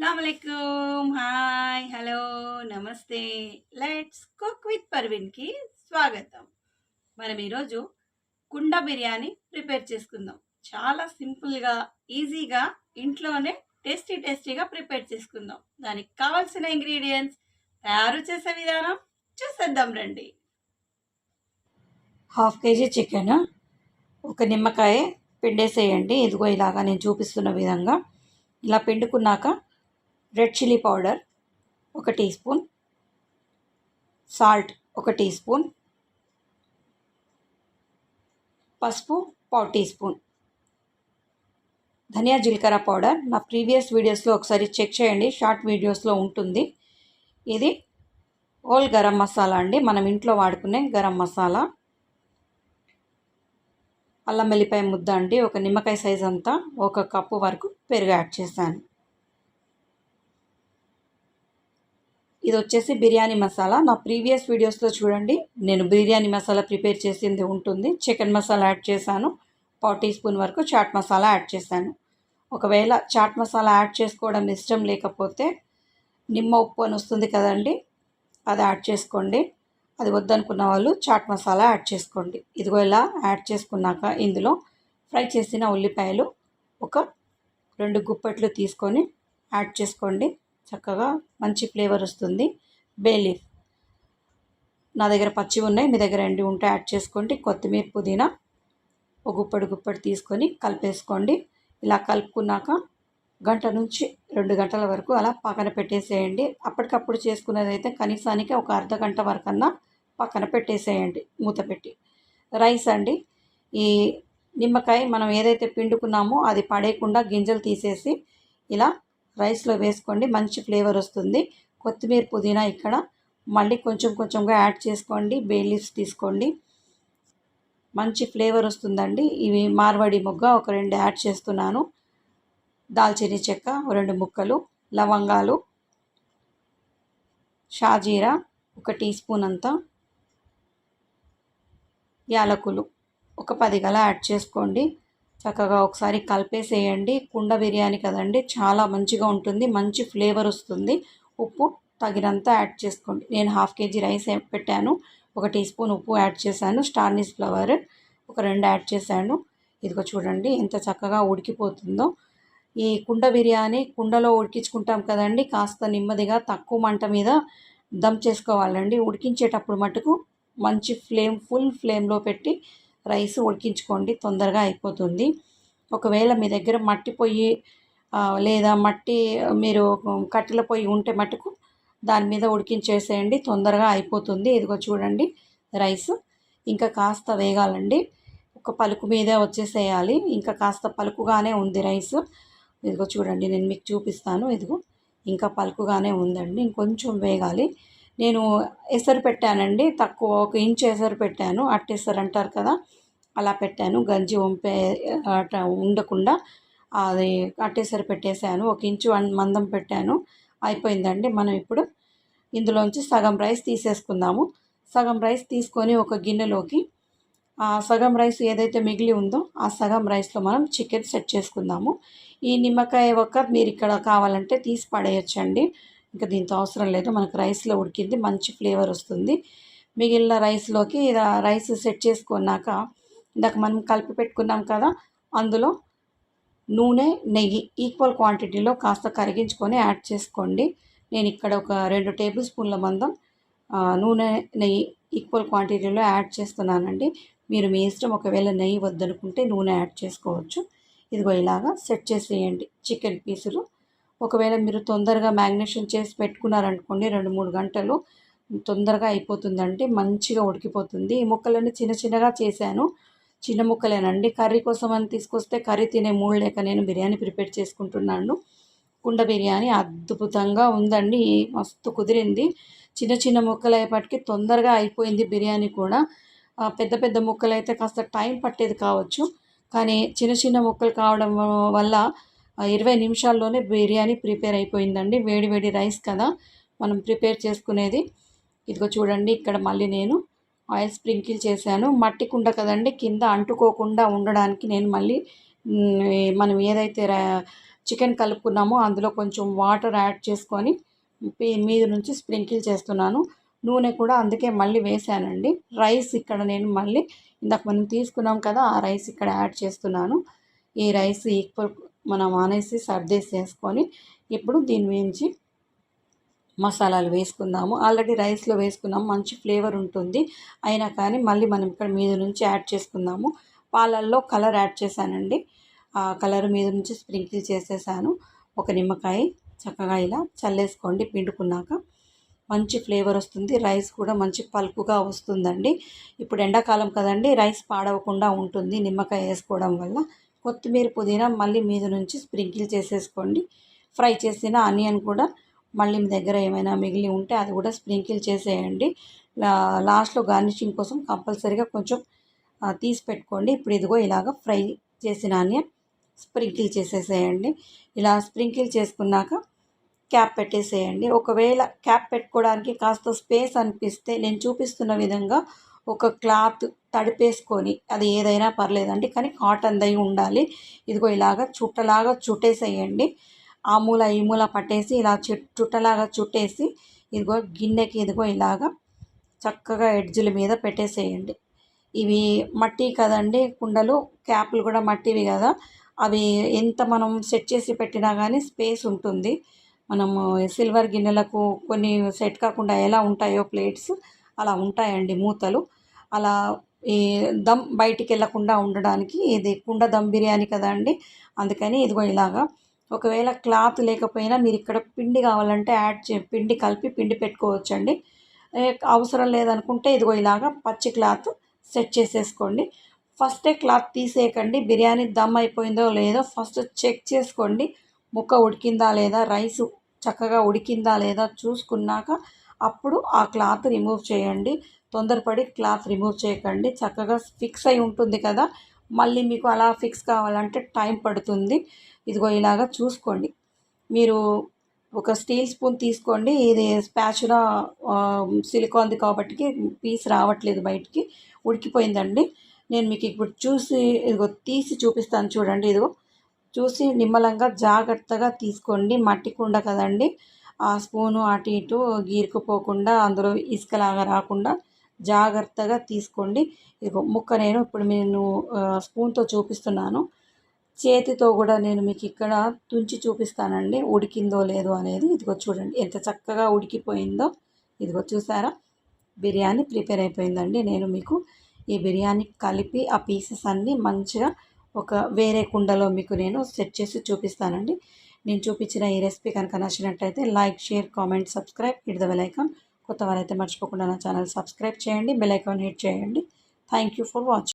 అస్సలం hi hello నమస్తే. Let's cook with పర్వీన్కి స్వాగతం. మనం ఈరోజు కుండ బిర్యానీ ప్రిపేర్ చేసుకుందాం. చాలా సింపుల్గా ఈజీగా ఇంట్లోనే టేస్టీ టేస్టీగా ప్రిపేర్ చేసుకుందాం. దానికి కావాల్సిన ఇంగ్రీడియంట్స్ తయారు చేసే విధానం చూసేద్దాం రండి. హాఫ్ కేజీ చికెన్ ఒక నిమ్మకాయ పిండేసేయండి. ఇదిగో ఇలాగా నేను చూపిస్తున్న విధంగా. ఇలా పిండుకున్నాక రెడ్ చిల్లీ పౌడర్ ఒక టీ స్పూన్ సాల్ట్ ఒక టీ స్పూన్ పసుపు పావు టీ స్పూన్. ధనియా జీలకర్ర పౌడర్ నా ప్రీవియస్ వీడియోస్లో ఒకసారి చెక్ చేయండి షార్ట్ వీడియోస్లో ఉంటుంది. ఇది ఓల్ గరం మసాలా అండి మనం ఇంట్లో వాడుకునే గరం మసాలా. అల్లం వెల్లిపాయ ముద్ద అండి ఒక నిమ్మకాయ సైజ్ అంతా ఒక కప్పు వరకు పెరుగు యాడ్ చేశాను. ఇది వచ్చేసి బిర్యానీ మసాలా. నా ప్రీవియస్ వీడియోస్లో చూడండి నేను బిర్యానీ మసాలా ప్రిపేర్ చేసింది ఉంటుంది. చికెన్ మసాలా యాడ్ చేశాను. పావు టీ స్పూన్ వరకు చాట్ మసాలా యాడ్ చేశాను. ఒకవేళ చాట్ మసాలా యాడ్ చేసుకోవడం ఇష్టం లేకపోతే నిమ్మ ఉప్పు అని వస్తుంది కదండి అది యాడ్ చేసుకోండి. అది వద్దనుకున్న వాళ్ళు చాట్ మసాలా యాడ్ చేసుకోండి. ఇదిగో ఇలా యాడ్ చేసుకున్నాక ఇందులో ఫ్రై చేసిన ఉల్లిపాయలు ఒక రెండు గుప్పెట్లు తీసుకొని యాడ్ చేసుకోండి. చక్కగా మంచి ఫ్లేవర్ వస్తుంది. Bay leaf. నా దగ్గర పచ్చి ఉన్నాయి. మీ దగ్గర ఎండి ఉంటే యాడ్ చేసుకోండి. కొత్తిమీర పుదీనా ఒక గుప్పడి గుప్పడి తీసుకొని కలిపేసుకోండి. ఇలా కలుపుకున్నాక గంట నుంచి రెండు గంటల వరకు అలా పక్కన పెట్టేసేయండి. అప్పటికప్పుడు చేసుకున్నది అయితే కనీసానికి ఒక అర్ధ గంట వరకన్నా పక్కన పెట్టేసేయండి. మూత పెట్టి. రైస్ అండి. ఈ నిమ్మకాయ మనం ఏదైతే పిండుకున్నామో అది పడేయకుండా గింజలు తీసేసి ఇలా రైస్లో వేసుకోండి మంచి ఫ్లేవర్ వస్తుంది. కొత్తిమీర పుదీనా ఇక్కడ. మళ్ళీ కొంచెం కొంచెంగా యాడ్ చేసుకోండి బే లీవ్స్ తీసుకోండి. మంచి ఫ్లేవర్ వస్తుందండి. ఇవి మార్వాడి మొగ్గ ఒక రెండు యాడ్ చేస్తున్నాను. దాల్చిని చెక్క రెండు ముక్కలు లవంగాలు షాజీరా ఒక టీ స్పూన్ అంతా యాలకులు ఒక పది గల యాడ్ చేసుకోండి. చక్కగా ఒకసారి కలిపేసేయండి. కుండ బిర్యానీ కదండి చాలా మంచిగా ఉంటుంది. మంచి ఫ్లేవర్ వస్తుంది. ఉప్పు తగినంత యాడ్ చేసుకోండి. నేను హాఫ్ కేజీ రైస్ పెట్టాను. ఒక టీ స్పూన్ ఉప్పు యాడ్ చేశాను. స్టార్నిస్ ఫ్లవర్ ఒక రెండు యాడ్ చేశాను. ఇదిగో చూడండి ఎంత చక్కగా ఉడికిపోతుందో. ఈ కుండ బిర్యానీ కుండలో ఉడికించుకుంటాం కదండి కాస్త నెమ్మదిగా తక్కువ మంట మీద దమ్ చేసుకోవాలండి. ఉడికించేటప్పుడు మటుకు మంచి ఫ్లేమ్ ఫుల్ ఫ్లేమ్లో పెట్టి రైస్ ఉడికించుకోండి తొందరగా అయిపోతుంది. ఒకవేళ మీ దగ్గర మట్టి పొయ్యి లేదా మట్టి మీరు కట్టెల పొయ్యి ఉంటే మటుకు దాని మీద ఉడికించేసేయండి తొందరగా అయిపోతుంది. ఇదిగో చూడండి రైస్. ఇంకా కాస్త వేగాలండి. ఒక పలుకు మీద వచ్చేసేయాలి. ఇంకా కాస్త పలుకుగానే ఉంది రైస్. ఇదిగో చూడండి నేను మీకు చూపిస్తాను. ఇదిగో ఇంకా పలుకుగానే ఉందండి. ఇంకొంచెం వేగాలి. నేను ఎసరు పెట్టానండి. తక్కువ ఒక ఇంచు ఎసరు పెట్టాను. అట్టెసరు అంటారు కదా. అలా పెట్టాను. గంజి వంపే ఉండకుండా అది కట్టేసరి పెట్టేశాను ఒక ఇంచు మందం పెట్టాను. అయిపోయిందండి. మనం ఇప్పుడు ఇందులోంచి సగం రైస్ తీసేసుకుందాము. సగం రైస్ తీసుకొని ఒక గిన్నెలోకి ఆ సగం రైస్ ఏదైతే మిగిలి ఉందో ఆ సగం రైస్లో మనం చికెన్ సెట్ చేసుకుందాము. ఈ నిమ్మకాయ ఒక మీరు ఇక్కడ కావాలంటే తీసి పడేయచ్చండి. ఇంకా దీంతో అవసరం లేదు. మనకు రైస్లో ఉడికింది మంచి ఫ్లేవర్ వస్తుంది. మిగిలిన రైస్లోకి రైస్ సెట్ చేసుకున్నాక ఇందాక మనం కలిపి పెట్టుకున్నాం కదా అందులో నూనె నెయ్యి ఈక్వల్ క్వాంటిటీలో కాస్త కరిగించుకొని యాడ్ చేసుకోండి. నేను ఇక్కడ ఒక రెండు టేబుల్ స్పూన్ల మందం నూనె నెయ్యి ఈక్వల్ క్వాంటిటీలో యాడ్ చేస్తున్నానండి. మీరు మీ ఇష్టం ఒకవేళ నెయ్యి వద్దనుకుంటే నూనె యాడ్ చేసుకోవచ్చు. ఇదిగో ఇలాగా సెట్ చేసేయండి చికెన్ పీసులు. ఒకవేళ మీరు తొందరగా మ్యాగ్నేషన్ చేసి పెట్టుకున్నారనుకోండి రెండు మూడు గంటలు తొందరగా అయిపోతుందండి మంచిగా ఉడికిపోతుంది. ఈ ముక్కలన్నీ చిన్న చిన్నగా చేశాను. చిన్న ముక్కలేనండి. కర్రీ కోసం అని తీసుకొస్తే కర్రీ తినే మూడు లేక నేను బిర్యానీ ప్రిపేర్ చేసుకుంటున్నాను. కుండ బిర్యానీ అద్భుతంగా ఉందండి. మస్తు కుదిరింది. చిన్న చిన్న ముక్కలు అయ్యేపటికి తొందరగా అయిపోయింది బిర్యానీ కూడా. పెద్ద పెద్ద ముక్కలు అయితే కాస్త టైం పట్టేది కావచ్చు. కానీ చిన్న చిన్న ముక్కలు కావడం వల్ల ఇరవై నిమిషాల్లోనే బిర్యానీ ప్రిపేర్ అయిపోయిందండి. వేడి వేడి రైస్ కదా మనం ప్రిపేర్ చేసుకునేది. ఇదిగో చూడండి ఇక్కడ మళ్ళీ నేను ఆయిల్ స్ప్రింకిల్ చేశాను. మట్టి కుండ కదండి కింద అంటుకోకుండా ఉండడానికి నేను మళ్ళీ మనం ఏదైతే చికెన్ కలుపుకున్నామో అందులో కొంచెం వాటర్ యాడ్ చేసుకొని మీద నుంచి స్ప్రింకిల్ చేస్తున్నాను. నూనె కూడా అందుకే మళ్ళీ వేసానండి రైస్ ఇక్కడ నేను మళ్ళీ ఇందాక మనం తీసుకున్నాం కదా ఆ రైస్ ఇక్కడ యాడ్ చేస్తున్నాను. ఈ రైస్ ఈక్వల్ మనం అనేసి సర్దేసేసుకొని ఇప్పుడు దీని నుంచి మసాలాలు వేసుకుందాము. ఆల్రెడీ రైస్లో వేసుకున్నాము మంచి ఫ్లేవర్ ఉంటుంది. అయినా కానీ మళ్ళీ మనం ఇక్కడ మీద నుంచి యాడ్ చేసుకుందాము. పాలల్లో కలర్ యాడ్ చేశానండి. ఆ కలర్ మీద నుంచి స్ప్రింకిల్ చేసేసాను. ఒక నిమ్మకాయ చక్కగా ఇలా చల్లేసుకోండి పిండుకున్నాక. మంచి ఫ్లేవర్ వస్తుంది. రైస్ కూడా మంచి పలుకుగా వస్తుందండి. ఇప్పుడు ఎండాకాలం కదండి. రైస్ పాడవకుండా ఉంటుంది నిమ్మకాయ వేసుకోవడం వల్ల. కొత్తిమీర పుదీనా మళ్ళీ మీద నుంచి స్ప్రింకిల్ చేసేసుకోండి. ఫ్రై చేసిన ఆనియన్ కూడా మళ్ళీ మీ దగ్గర ఏమైనా మిగిలి ఉంటే అది కూడా స్ప్రింకిల్ చేసేయండి. లా- లాస్ట్లో గార్నిషింగ్ కోసం కంపల్సరీగా కొంచెం తీసి పెట్టుకోండి. ఇప్పుడు ఇదిగో ఇలాగ ఫ్రై చేసిన ఆనియన్ స్ప్రింకిల్ చేసేసేయండి. ఇలా స్ప్రింకిల్ చేసుకున్నాక క్యాప్ పెట్టేసేయండి. ఒకవేళ క్యాప్ పెట్టుకోవడానికి కాస్త స్పేస్ అనిపిస్తే నేను చూపిస్తున్న విధంగా ఒక క్లాత్ తడిపేసుకొని అది ఏదైనా పర్లేదండి. కానీ కాటన్ దై ఉండాలి. ఇదిగో ఇలాగ చుట్టలాగా చుట్టేసేయండి. ఆ మూల ఈ మూల పట్టేసి ఇలా చుట్టలాగా చుట్టేసి ఇదిగో గిన్నెకి ఇదిగో ఇలాగా చక్కగా ఎడ్జుల మీద పెట్టేసేయండి. ఇవి మట్టి కదండి కుండలు క్యాప్లు కూడా మట్టివి కదా. అవి ఎంత మనం సెట్ చేసి పెట్టినా కానీ స్పేస్ ఉంటుంది. మనము సిల్వర్ గిన్నెలకు కొన్ని సెట్ కాకుండా ఎలా ఉంటాయో ప్లేట్స్ అలా ఉంటాయండి మూతలు. అలా ఈ దమ్ బయటికి వెళ్ళకుండా ఉండడానికి ఇది కుండ దమ్ బిర్యానీ కదండి అందుకని ఇదిగో ఇలాగా ఒకవేళ క్లాత్ లేకపోయినా మీరు ఇక్కడ పిండి కావాలంటే యాడ్ చే పిండి కలిపి పిండి పెట్టుకోవచ్చండి. అవసరం లేదనుకుంటే ఇదిగో ఇలాగా పచ్చి క్లాత్ సెట్ చేసేసుకోండి. ఫస్టే క్లాత్ తీసేయకండి. బిర్యానీ దమ్ అయిపోయిందో లేదో ఫస్ట్ చెక్ చేసుకోండి. ముక్క ఉడికిందా లేదా రైస్ చక్కగా ఉడికిందా లేదా చూసుకున్నాక అప్పుడు ఆ క్లాత్ రిమూవ్ చేయండి. తొందరపడి క్లాత్ రిమూవ్ చేయకండి. చక్కగా ఫిక్స్ అయి ఉంటుంది కదా. మళ్ళీ మీకు అలా ఫిక్స్ కావాలంటే టైం పడుతుంది. ఇదిగో ఇలాగా చూసుకోండి. మీరు ఒక స్టీల్ స్పూన్ తీసుకోండి. ఇది స్పాచులా సిలికాన్ది కాబట్టి పీస్ రావట్లేదు బయటికి. ఉడికిపోయిందండి. నేను మీకు ఇప్పుడు చూసి ఇదిగో తీసి చూపిస్తాను చూడండి ఇదిగో. చూసి నిమ్మలంగా జాగ్రత్తగా తీసుకోండి. మట్టి కుండ కదండి. ఆ స్పూను అటు ఇటు గీరుకుపోకుండా అందులో ఇసుకలాగా రాకుండా జాగ్రత్తగా తీసుకోండి. ఇదిగో ముక్క నేను ఇప్పుడు నేను స్పూన్తో చూపిస్తున్నాను. చేతితో కూడా నేను మీకు ఇక్కడ తుంచి చూపిస్తానండి. ఉడికిందో లేదో అనేది. ఇదిగో చూడండి ఎంత చక్కగా ఉడికిపోయిందో. ఇదిగో చూసారా? బిర్యానీ ప్రిపేర్ అయిపోయిందండి. నేను మీకు ఈ బిర్యానీ కలిపి ఆ పీసెస్ అన్నీ మంచిగా ఒక వేరే కుండలో మీకు నేను సెట్ చేసి చూపిస్తానండి. నేను చూపించిన ఈ రెసిపీ కనుక నచ్చినట్టయితే like share comment subscribe it the వెలైకమ్ icon కొత్త వారైతే మర్చిపోకుండా నా ఛానల్ సబ్స్క్రైబ్ చేయండి బెల్ ఐకాన్ హిట్ చేయండి. Thank you for watching